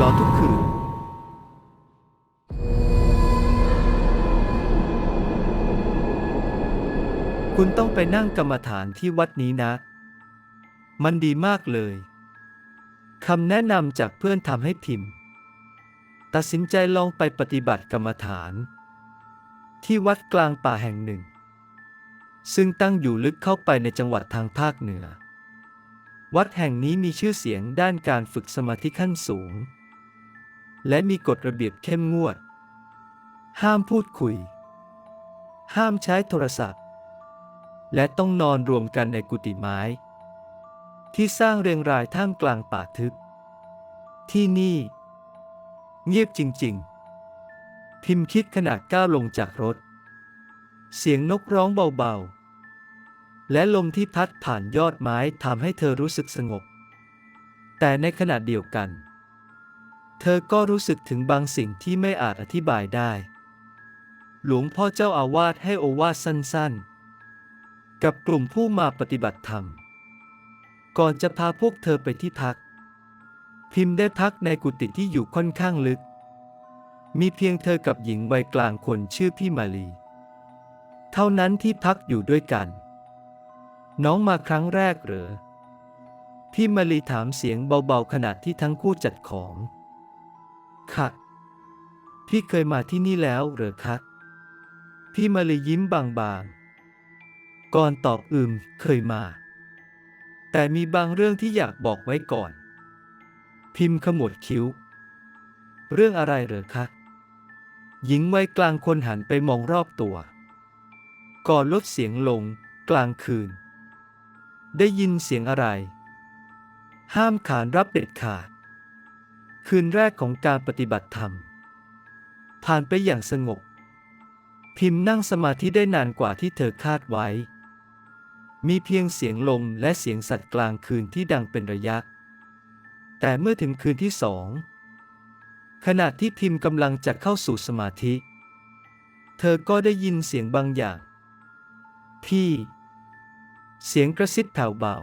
ล้อทุกคืน คุณต้องไปนั่งกรรมฐานที่วัดนี้นะ มันดีมากเลยคำแนะนำจากเพื่อนทำให้พิมพ์ ตัดสินใจลองไปปฏิบัติกรรมฐาน ที่วัดกลางป่าแห่งหนึ่ง ซึ่งตั้งอยู่ลึกเข้าไปในจังหวัดทางภาคเหนือ วัดแห่งนี้มีชื่อเสียงด้านการฝึกสมาธิขั้นสูง และมีกฎระเบียบเข้มงวด ห้ามพูดคุย ห้ามใช้โทรศัพท์ และต้องนอนรวมกันในกุฏิไม้ ที่สร้างเรียงรายท่ามกลางป่าทึบ ที่นี่ เงียบจริง ๆ พิมพ์คิดขณะก้าวลงจากรถ เสียงนกร้องเบา ๆ และลมที่พัดผ่านยอดไม้ทำให้เธอรู้สึกสงบ แต่ในขณะเดียวกัน เธอก็รู้สึกถึงบางสิ่งที่ไม่อาจอธิบายได้ หลวงพ่อเจ้าอาวาสให้โอวาทสั้นๆ กับกลุ่มผู้มาปฏิบัติธรรม ก่อนจะพาพวกเธอไปที่พัก พิมพ์ได้พักในกุฏิที่อยู่ค่อนข้างลึก มีเพียงเธอกับหญิงวัยกลางคนชื่อพี่มาลี เท่านั้นที่พักอยู่ด้วยกัน น้องมาครั้งแรกเหรอ พี่มาลีถามเสียงเบาๆขณะที่ทั้งคู่จัดของ คะพี่เคยมาที่นี่แล้วเหรอคะพี่มาเลียิ้มบางๆ ก่อนตอบอืมเคยมา แต่มีบางเรื่องที่อยากบอกไว้ก่อน พิมพ์ขมวดคิ้ว เรื่องอะไรเหรอคะหญิงวัยกลางคนหันไปมองรอบตัว ก่อนลดเสียงลง กลางคืน ได้ยินเสียงอะไร ห้ามขานรับเด็ดขาด คืนแรกของการปฏิบัติธรรม ผ่านไปอย่างสงบ พิมพ์นั่งสมาธิได้นานกว่าที่เธอคาดไว้ มีเพียงเสียงลมและเสียงสัตว์กลางคืนที่ดังเป็นระยะ แต่เมื่อถึงคืนที่สองขณะที่พิมพ์กำลังจะเข้าสู่สมาธิ เธอก็ได้ยินเสียงบางอย่าง พี่ เสียงกระซิบแผ่วเบา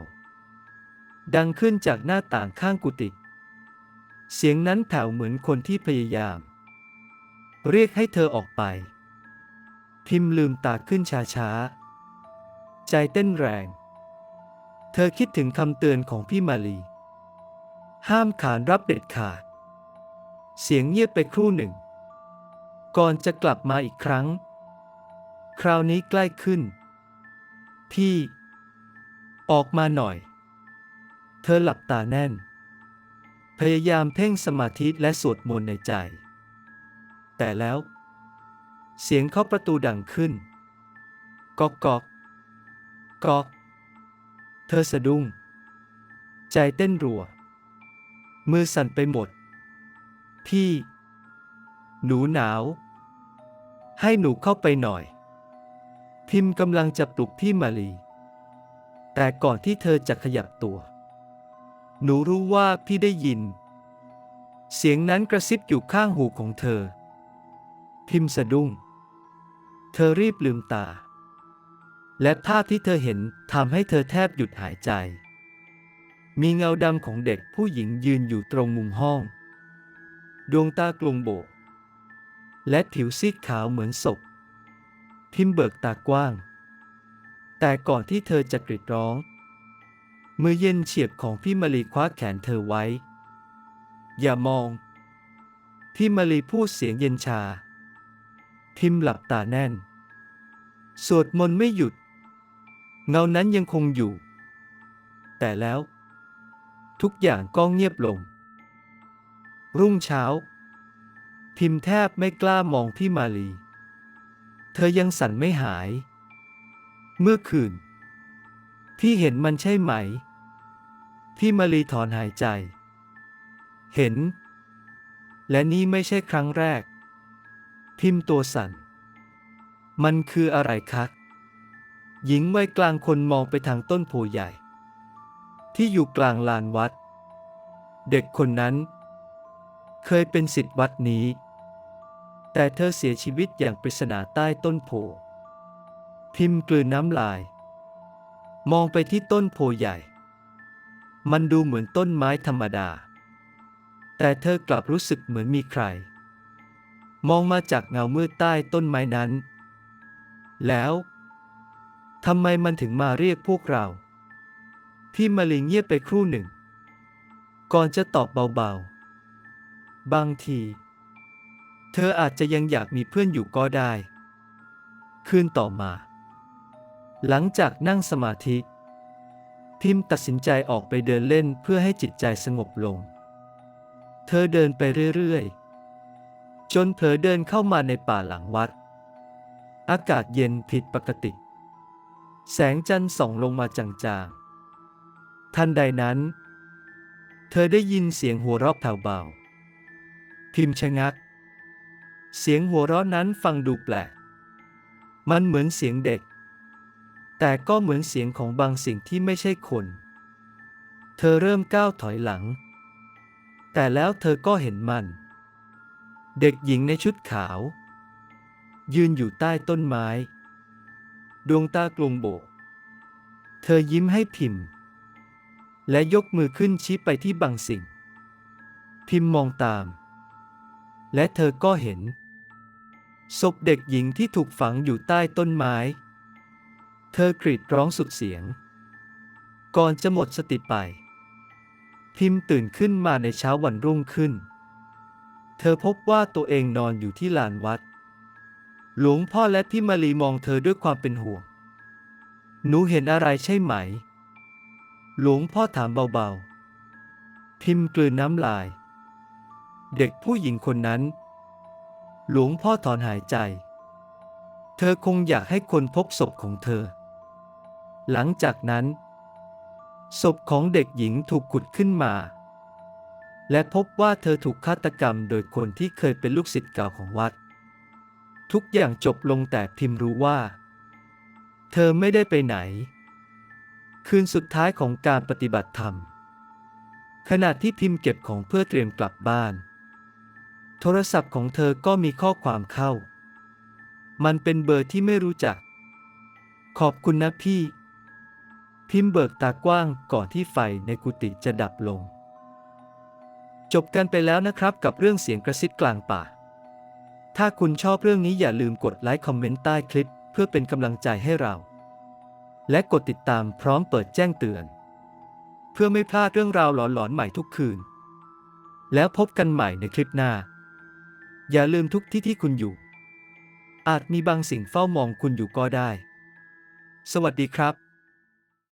ดังขึ้นจากหน้าต่างข้างกุฏิ เสียงนั้นแผ่วเหมือนคนที่พยายาม เรียกให้เธอออกไป พิมพ์ลืมตาขึ้นช้าๆ ใจเต้นแรง เธอคิดถึงคำเตือนของพี่มาลี ห้ามขานรับเด็ดขาด เสียงเงียบไปครู่หนึ่ง ก่อนจะกลับมาอีกครั้ง คราวนี้ใกล้ขึ้น พี่ ออกมาหน่อย เธอหลับตาแน่น พยายามเพ่งสมาธิและสวดมนต์ในใจ แต่แล้ว เสียงเคาะประตูดังขึ้นก๊อกก๊อกก๊อก เธอสะดุ้ง ใจเต้นรัว มือสั่นไปหมด พี่ หนูหนาว ให้หนูเข้าไปหน่อย พิมพ์กำลังจะปลุกพี่มาลี แต่ก่อนที่เธอจะขยับตัว หนูรู้ว่าพี่ได้ยิน เสียงนั้นกระซิบอยู่ข้างหูของเธอ พิมพ์สะดุ้ง เธอรีบลืมตา และภาพที่เธอเห็นทำให้เธอแทบหยุดหายใจ มีเงาดำของเด็กผู้หญิงยืนอยู่ตรงมุมห้อง ดวงตากลมโบก และผิวซีดขาวเหมือนศพ พิมพ์เบิกตากว้าง แต่ก่อนที่เธอจะกรีดร้อง มือเย็นเฉียบของพี่มาลีคว้าแขนเธอไว้ อย่ามอง พี่มาลีพูดเสียงเย็นชา พิมพ์หลับตาแน่น สวดมนต์ไม่หยุด เงานั้นยังคงอยู่ แต่แล้ว ทุกอย่างก็เงียบลง รุ่งเช้า พิมพ์แทบไม่กล้ามองพี่มาลีเธอยังสั่นไม่หาย เมื่อคืนพี่เห็นมันใช่ไหม พี่มาลีถอนหายใจ เห็น และนี่ไม่ใช่ครั้งแรก พิมพ์ตัวสั่น มันคืออะไรคะหญิงวัยกลางคนมองไปทางต้นโพใหญ่ ที่อยู่กลางลานวัด เด็กคนนั้น เคยเป็นสิทธิ์วัดนี้ แต่เธอเสียชีวิตอย่างปริศนาใต้ต้นโพพิมพ์กลืนน้ำลาย มองไปที่ต้นโพใหญ่ มันดูเหมือนต้นไม้ธรรมดา แต่เธอกลับรู้สึกเหมือนมีใคร มองมาจากเงามืดใต้ต้นไม้นั้น แล้วทำไมมันถึงมาเรียกพวกเรา พี่มาลีเงียบไปครู่หนึ่ง ก่อนจะตอบเบาๆ บางที เธออาจจะยังอยากมีเพื่อนอยู่ก็ได้ คืนต่อมา หลังจากนั่งสมาธิ พิมพ์ตัดสินใจออกไปเดินเล่นเพื่อให้จิตใจสงบลง เธอเดินไปเรื่อยๆ จนเผลอเดินเข้ามาในป่าหลังวัด อากาศเย็นผิดปกติ แสงจันทร์ส่องลงมาจางๆ ทันใดนั้น เธอได้ยินเสียงหัวเราะแผ่วเบา พิมพ์ชะงัก เสียงหัวเราะนั้นฟังดูแปลก มันเหมือนเสียงเด็ก แต่ก็เหมือนเสียงของบางสิ่งที่ไม่ใช่คน เธอเริ่มก้าวถอยหลัง แต่แล้วเธอก็เห็นมัน เด็กหญิงในชุดขาว ยืนอยู่ใต้ต้นไม้ ดวงตากลมโบก เธอยิ้มให้พิมพ์ และยกมือขึ้นชี้ไปที่บางสิ่ง พิมพ์มองตาม และเธอก็เห็นศพเด็กหญิงที่ถูกฝังอยู่ใต้ต้นไม้ ธอกรีดร้องสุดเสียง ก่อนจะหมดสติไป พิมพ์ตื่นขึ้นมาในเช้าวันรุ่งขึ้น เธอพบว่าตัวเองนอนอยู่ที่ลานวัด หลวงพ่อและพี่มารีมองเธอด้วยความเป็นห่วง หนูเห็นอะไรใช่ไหม หลวงพ่อถามเบาๆ พิมพ์กลืนน้ำลาย เด็กผู้หญิงคนนั้น หลวงพ่อถอนหายใจเธอคงอยากให้คนพบศพของเธอ หลังจากนั้น ศพของเด็กหญิงถูกขุดขึ้นมา และพบว่าเธอถูกฆาตกรรมโดยคนที่เคยเป็นลูกศิษย์เก่าของวัด ทุกอย่างจบลงแต่พิมรู้ว่า เธอไม่ได้ไปไหน คืนสุดท้ายของการปฏิบัติธรรม ขณะที่พิมพ์เก็บของเพื่อเตรียมกลับบ้าน โทรศัพท์ของเธอก็มีข้อความเข้า มันเป็นเบอร์ที่ไม่รู้จัก ขอบคุณนะพี่ พิมพ์เบิกตากว้างก่อนที่ไฟในกุฏิจะดับลง จบกันไปแล้วนะครับกับเรื่องเสียงกระซิบกลางป่า ถ้าคุณชอบเรื่องนี้อย่าลืมกดไลค์คอมเมนต์ใต้คลิป เพื่อเป็นกำลังใจให้เรา และกดติดตามพร้อมเปิดแจ้งเตือน เพื่อไม่พลาดเรื่องราวหลอนๆใหม่ทุกคืน แล้วพบกันใหม่ในคลิปหน้า อย่าลืมทุกที่ที่คุณอยู่ อาจมีบางสิ่งเฝ้ามองคุณอยู่ก็ได้ สวัสดีครับ